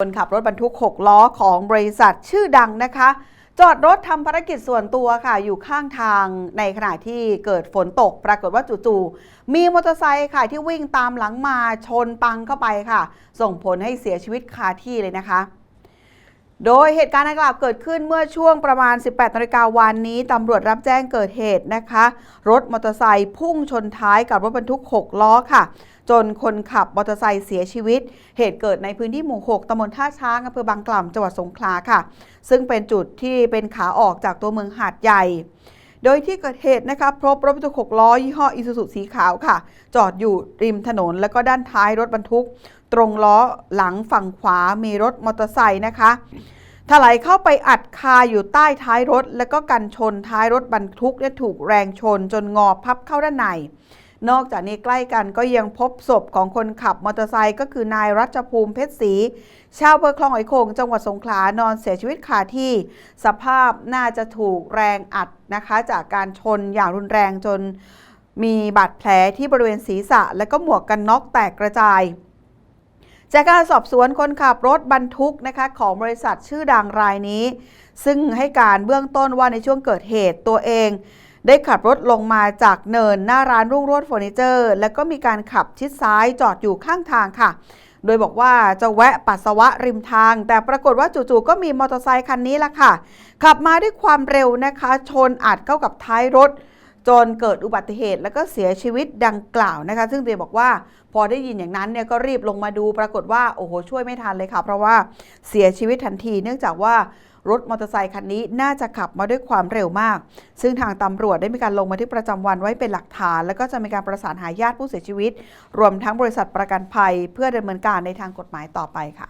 คนขับรถบรรทุก 6 ล้อของบริษัทชื่อดังนะคะ จอดรถทำภารกิจส่วนตัวค่ะ อยู่ข้างทางในขณะที่เกิดฝนตก ปรากฏว่าจู่ๆมีมอเตอร์ไซค์ค่ะที่วิ่งตามหลังมาชนปังเข้าไปค่ะ ส่งผลให้เสียชีวิตคาที่เลยนะคะ โดยเหตุการณ์ดังกล่าวเกิดขึ้นเมื่อช่วงประมาณ 18นาฬิกาวันนี้ตำรวจรับแจ้งเกิดเหตุนะคะ รถมอเตอร์ไซค์พุ่งชนท้ายกับรถบรรทุก 6 ล้อค่ะ จนคนขับมอเตอร์ไซค์เสียชีวิต เหตุเกิดในพื้นที่หมู่ 6ตำบลท่าช้างอำเภอบางกล่ำจังหวัดสงขลาค่ะ ซึ่งเป็นจุดที่เป็นขาออกจากตัวเมืองหาดใหญ่ โดยที่เกิดเหตุนะคะพบรถบรรทุก6ล้อยี่ห้ออิซูซุสีขาวค่ะ จอดอยู่ริมถนน แล้วก็ด้านท้ายรถบรรทุก ตรงล้อหลังฝั่งขวามีรถมอเตอร์ไซค์นะคะถลายเข้าไปอัดคาอยู่ใต้ท้ายรถ แล้วก็กันชนท้ายรถบรรทุกเนี่ยถูกแรงชนจนงอพับเข้าด้านใน นอกจากนี้ใกล้กันก็ยังพบศพของคนขับมอเตอร์ไซค์ก็คือนายรัชภูมิเพชรศรีชาวอำเภอคลองหอยโขงจังหวัดสงขลานอนเสียชีวิตคาที่ สภาพน่าจะถูกแรงอัดนะคะ จากการชนอย่างรุนแรงจนมีบาดแผลที่บริเวณศีรษะ และก็หมวกกันน็อกแตกกระจายจากการสอบสวนคนขับรถบรรทุกนะคะของบริษัทชื่อดังรายนี้ ซึ่งให้การเบื้องต้นว่าในช่วงเกิดเหตุตัวเอง ได้ขับรถลงมาจากเนินหน้าร้านรุ่งโรจน์เฟอร์นิเจอร์ แล้วก็มีการขับชิดซ้ายจอดอยู่ข้างทางค่ะ โดยบอกว่าจะแวะปัสสาวะริมทาง แต่ปรากฏว่าจู่ๆก็มีมอเตอร์ไซคันนี้ละค่ะ ขับมาด้วยความเร็วนะคะ ชนอัดเข้ากับท้ายรถ จนเกิดอุบัติเหตุแล้วก็เสียชีวิตดังกล่าวนะคะ ซึ่งเตยบอกว่าพอได้ยินอย่างนั้นเนี่ยก็รีบลงมาดูปรากฏว่าโอ้โหช่วยไม่ทันเลยค่ะ เพราะว่าเสียชีวิตทันที เนื่องจากว่ารถมอเตอร์ไซคันนี้น่าจะขับมาด้วยความเร็วมาก ซึ่งทางตำรวจได้มีการลงบันทึกประจำวันไว้เป็นหลักฐาน แล้วก็จะมีการประสานหาญาติผู้เสียชีวิต รวมทั้งบริษัทประกันภัย เพื่อดำเนินการในทางกฎหมายต่อไปค่ะ